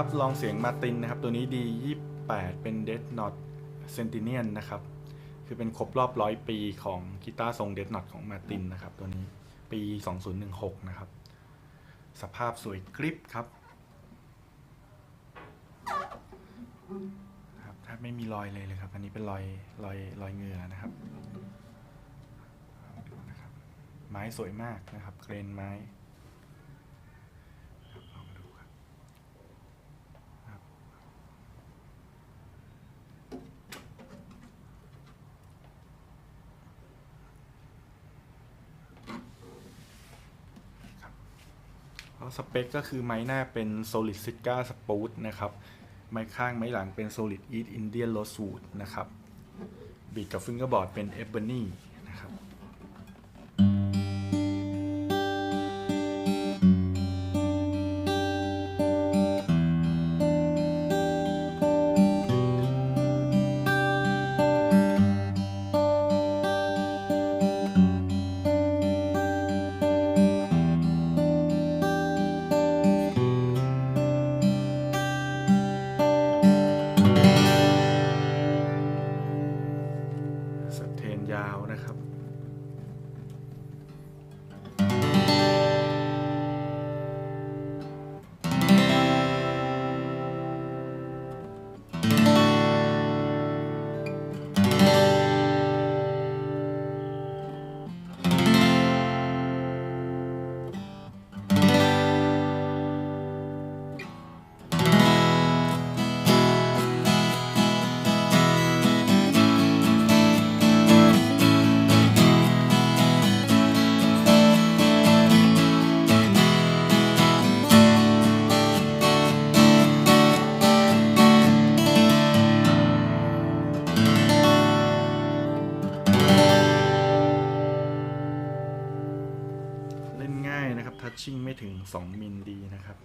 ับ ลองเสียงมาตินนะครับ ตัวนี้ดี 28 เป็น Death Not Centennial นะครับ คือเป็นครบรอบร้อยปีของกีตาร์ทรง Death Not ของมาตินนะครับ ตัวนี้ปี 2016 นะครับ สภาพสวยกริปครับครับแทบไม่มีรอยเลยเลยครับ อันนี้เป็นรอยรอยรอยเหงื่อนะครับ ไม้สวยมากนะครับ เกรนไม้ครับลองดูครับครับ เพราะ สเปคก็คือไม้หน้าเป็น Solid s i g a Spruce นะครับ ไม้ข้างไม้หลังเป็น Solid East Indian Rosewood นะครับบีดกับฟิงเกอร์บอร์ดเป็น Ebony ทัชชิ่งไม่ถึง 2 มิลดีนะครับ